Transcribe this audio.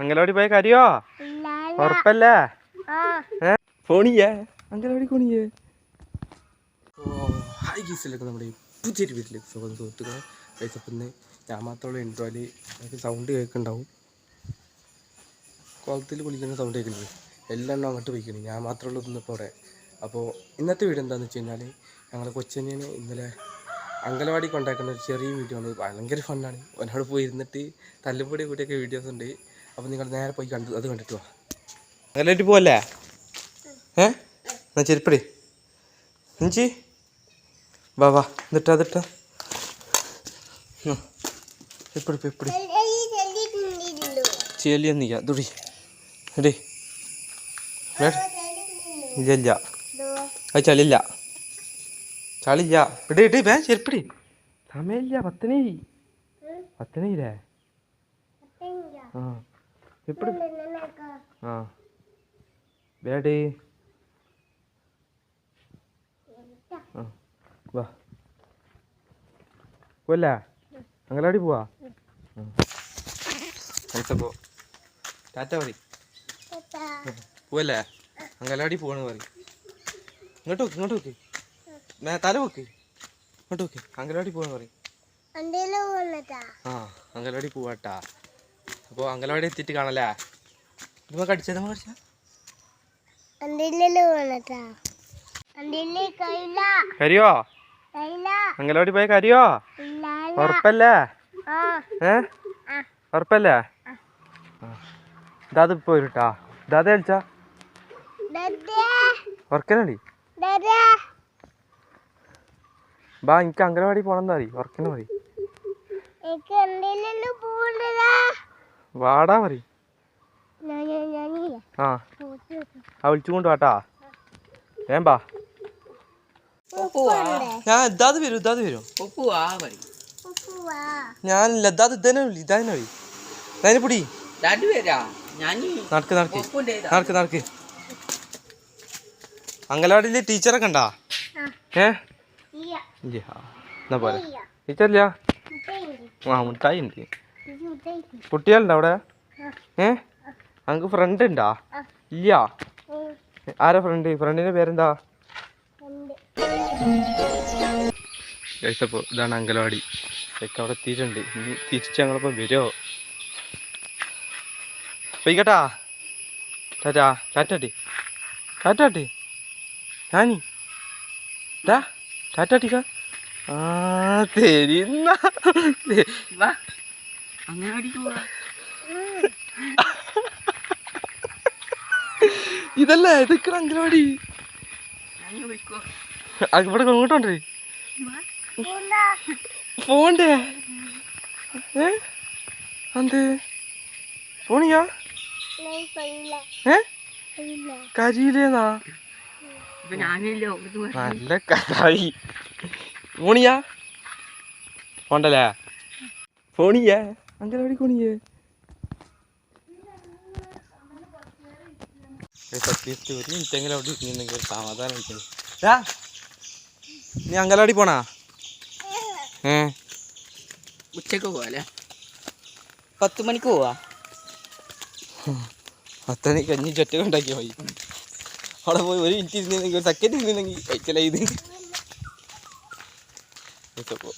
അങ്കലവാടി പോയ കാര്യോ? ഉറപ്പല്ലേ? ഫോണിയേ പോണിയേ അങ്കലവാടി കോണിയേ ഓ ഹായ് ഗീസിലേക്ക് നമ്മുടെ പുതിയൊരു വീട്ടിലേക്ക് സുഖം സുഹൃത്തുക്കളെ. കഴിച്ചപ്പിന്ന് ഞാൻ മാത്രമുള്ള ഇൻട്രോയിൽ എനിക്ക് സൗണ്ട് കേൾക്കുന്നുണ്ടാവും. കുളത്തിൽ കുളിക്കുന്ന സൗണ്ട് കേൾക്കുന്നത് എല്ലാം അങ്ങോട്ട് പോയിക്കണം. ഞാൻ മാത്രമുള്ള ഇന്ന് പോരെ. അപ്പോൾ ഇന്നത്തെ വീട് എന്താണെന്ന് വെച്ച് കഴിഞ്ഞാൽ ഞങ്ങളുടെ കൊച്ചനിയനെ ഇന്നലെ അങ്കലവാടി കൊണ്ടാക്കുന്ന ഒരു ചെറിയ വീഡിയോ ആണ്. ഭയങ്കര ഫണ്ണാണ് ഒരാൾ പോയി ഇരുന്നിട്ട് തല്ലുപൊടി കൂടിയൊക്കെ വീഡിയോസ് ഉണ്ട്. അപ്പോൾ നിങ്ങൾ നേരെ പോയി കണ്ടു അത് കണ്ടിട്ട് വാ. അങ്ങനെയായിട്ട് പോവല്ലേ? ഏ? എന്നാ ചെരുപ്പടി. എഞ്ചി വാ വാ എന്നിട്ടാ അതിട്ടാ. എപ്പടി എപ്പടി ചെല്ലിയൊന്നും ഇല്ല. തുടി എടേ. ഇല്ല അത് ചളില്ല ചളില്ല ഇടി ഇടി വേ ചെരുപ്പിടി. സമയമില്ല പത്തനേ. പത്തനയില്ലേ ആ. എപ്പടി ആ. വേടി ആ. വാ. അങ്കലാടി പോവാ? പോ. ടാറ്റ പറ പോവല്ലേ? അങ്കലാടി പോവാണ് പറ ഇങ്ങോട്ട് നോക്ക് ഇങ്ങോട്ട് നോക്ക്. തല നോക്ക് ഇങ്ങോട്ട് നോക്ക് അങ്കലവാടി പോവാന്ന് പറയും. ആ അങ്കലവാടി പോവാട്ടാ. അപ്പോൾ അങ്കലവാടി എത്തിയിട്ട് കാണല്ലേ? ഇത് നമ്മ കടിച്ച കരിയോ? അങ്കലവാടി പോയ കരിയോ? ഉറപ്പല്ലേ? ഏ? ഉറപ്പല്ലേ? ദാദ ഇപ്പൊ ദാദ കളിച്ചാ? ഉറക്കനടി ബാ എനിക്ക് അങ്കനവാടി പോണെന്താ മതി വർക്കിന് മതി വാടാ മതി ആ. ആ വിളിച്ചു കൊണ്ട് വാട്ടാ. വേം ബാ. ഞാൻ ഇതാത് വരും ഇതാത് വരും. ഞാനില്ല ഇതാത് ഇതന്നെ വിളി ഇതാന്നെ വിളി. ഇതന്നെ പിടി. ഞാൻ നടക്ക് നടക്ക്. നടക്ക് നടക്ക്. അങ്കലവാടിയിൽ ടീച്ചറൊക്കെ ഉണ്ടാ? ഏ? ഇല്ല? എന്നാ പോലെ ടീച്ചറില്ല ആ മുട്ടായി ഉണ്ട് കുട്ടികളുണ്ടോ അവിടെ? ഏ? അനക്ക് ഫ്രണ്ട് ഉണ്ടാ ഇല്ല? ആരാ ഫ്രണ്ട് ഫ്രണ്ടിന്റെ പേരെന്താ? കഴിച്ചപ്പോ ഇതാണ് അങ്കലവാടി ഇതൊക്കെ അവിടെ എത്തിയിട്ടുണ്ട്. ഇനി തിരിച്ച് ഞങ്ങളിപ്പോ വരുമോ പോയിക്കട്ടാ ടാറ്റാ. ടാറ്റാട്ടി ടാറ്റാട്ടി ഞാനി. ടാ ടാറ്റാട്ടിക്ക ആ തരുന്ന വാ. അങ്ങാടി പോവാ. ഇതല്ലേ ഇതൊക്കെ അംഗനവാടി. ഇവിടെ ഇങ്ങോട്ടുണ്ട് പോണ്ടേ? ഏ? പോണിയാ ഏ? കരിയിലേന്നാ ഇപ്പൊ ഞാനില്ലോ ഇവിടുന്ന് വരാം. നല്ല കഥായി പോണിയാ പോണ്ടല്ലേ പോണിയേ അങ്കലവാടി പോണിയേ സത്യത്തിൽ ഒരു മിനിറ്റെങ്കിലും അവിടെ ഇരുന്നെങ്കിൽ ഒരു സമാധാനം കിട്ടും ടാ, നീ അങ്കലവാടി പോണാ? ഏ? ഉച്ചയ്ക്ക് പോവാല്ലേ പത്ത് മണിക്ക് പോവാ? പത്ത് മണിക്ക് കഞ്ഞി ചൊറ്റ ഉണ്ടാക്കിയ പോയി അവിടെ പോയി ഒരു മിനിറ്റ് ഇരുന്നെങ്കിൽ ഒരു സെക്കൻഡ് ഇരുന്നെങ്കിൽ ചില ഇത്. അപ്പോൾ